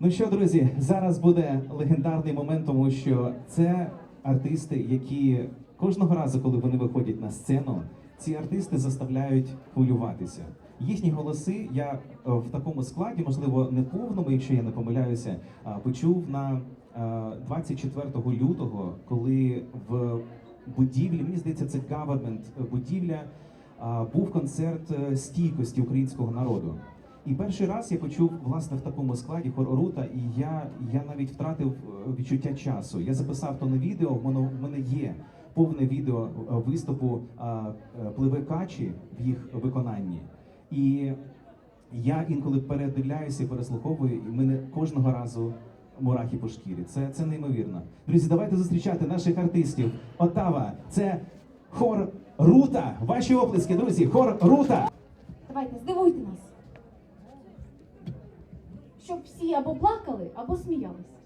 Ну що, друзі, зараз буде легендарний момент, тому що це артисти, які кожного разу, коли вони виходять на сцену, ці артисти заставляють хвилюватися. Їхні голоси я е, в такому складі, можливо, не повному, якщо я не помиляюся, почув на е, 24 лютого, коли в будівлі, мені здається, це government будівля, був концерт е, стійкості українського народу. І перший раз я почув власне в такому складі хор Орута, і я, я навіть втратив е, відчуття часу. Я записав то на відео. В мене, в мене є повне відео е, виступу е, пливе качі в їх виконанні. І я інколи передивляюся і переслуховую, і мене кожного разу мурахи по шкірі. Це, це неймовірно. Друзі, давайте зустрічати наших артистів. Отава, це хор Рута. Ваші оплески, друзі, хор Рута. Давайте, здивуйте нас. Щоб всі або плакали, або сміялися.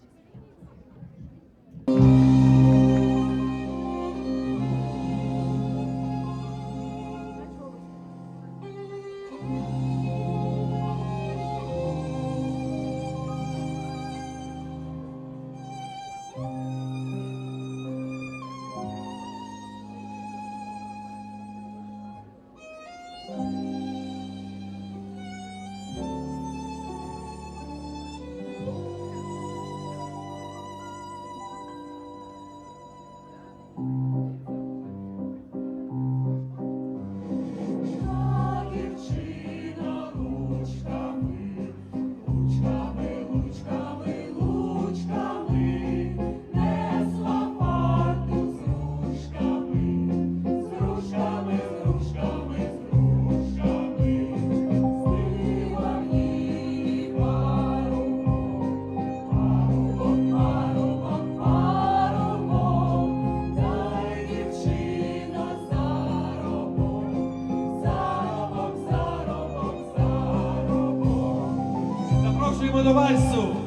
do baixo.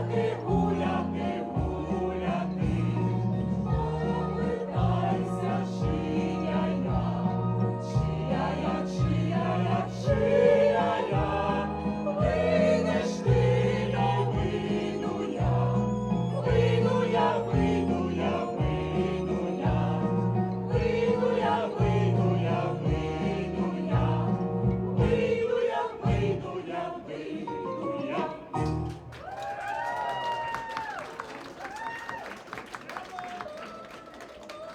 Aleluia.